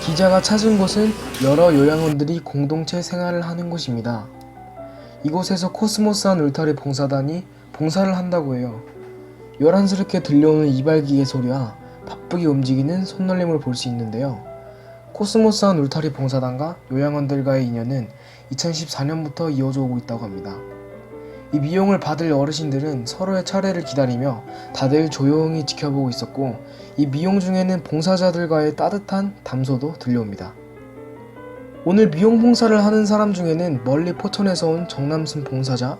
기자가 찾은 곳은 여러 요양원들이 공동체 생활을 하는 곳입니다. 이곳에서 코스모스한 울타리 봉사단이 봉사를 한다고 해요. 요란스럽게 들려오는 이발기계 소리와 바쁘게 움직이는 손놀림을 볼 수 있는데요. 코스모스한 울타리 봉사단과 요양원들과의 인연은 2014년부터 이어져 오고 있다고 합니다. 이 미용을 받을 어르신들은 서로의 차례를 기다리며 다들 조용히 지켜보고 있었고 이 미용 중에는 봉사자들과의 따뜻한 담소도 들려옵니다. 오늘 미용 봉사를 하는 사람 중에는 멀리 포천에서 온 정남순 봉사자,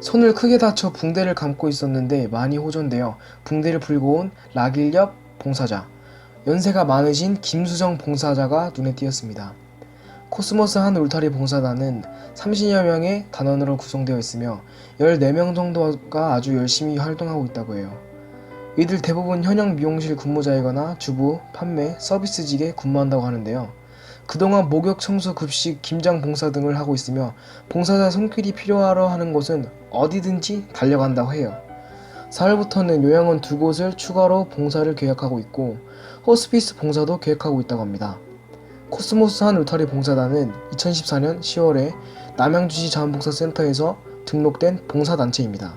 손을 크게 다쳐 붕대를 감고 있었는데 많이 호전되어 붕대를 풀고 온 라길엽 봉사자, 연세가 많으신 김수정 봉사자가 눈에 띄었습니다. 코스모스 한 울타리 봉사단은 30여 명의 단원으로 구성되어 있으며 14명 정도가 아주 열심히 활동하고 있다고 해요. 이들 대부분 현역 미용실 근무자이거나 주부, 판매, 서비스직에 근무한다고 하는데요. 그동안 목욕, 청소, 급식, 김장 봉사 등을 하고 있으며 봉사자 손길이 필요하러 하는 곳은 어디든지 달려간다고 해요. 4월부터는 요양원 두 곳을 추가로 봉사를 계획하고 있고 호스피스 봉사도 계획하고 있다고 합니다. 코스모스 한 울타리 봉사단은 2014년 10월에 남양주시 자원봉사센터에서 등록된 봉사단체입니다.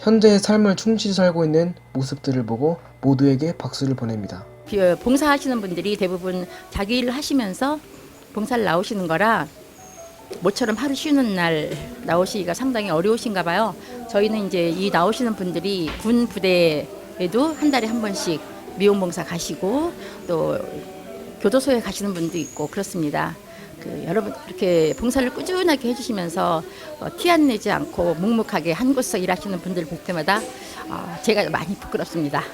현재의 삶을 충실히 살고 있는 모습들을 보고 모두에게 박수를 보냅니다. 비- 봉사하시는 분들이 대부분 자기 일을 하시면서 봉사를 나오시는 거라 모처럼 하루 쉬는 날 나오시기가 상당히 어려우신가 봐요. 저희는 이제 이 나오시는 분들이 군 부대에도 한 달에 한 번씩 미용 봉사 가시고 또 교도소에 가시는 분도 있고 그렇습니다. 그 여러분 이렇게 봉사를 꾸준하게 해주시면서 어, 티안 내지 않고 묵묵하게 한 곳에서 일하시는 분들 볼 때마다 어, 제가 많이 부끄럽습니다.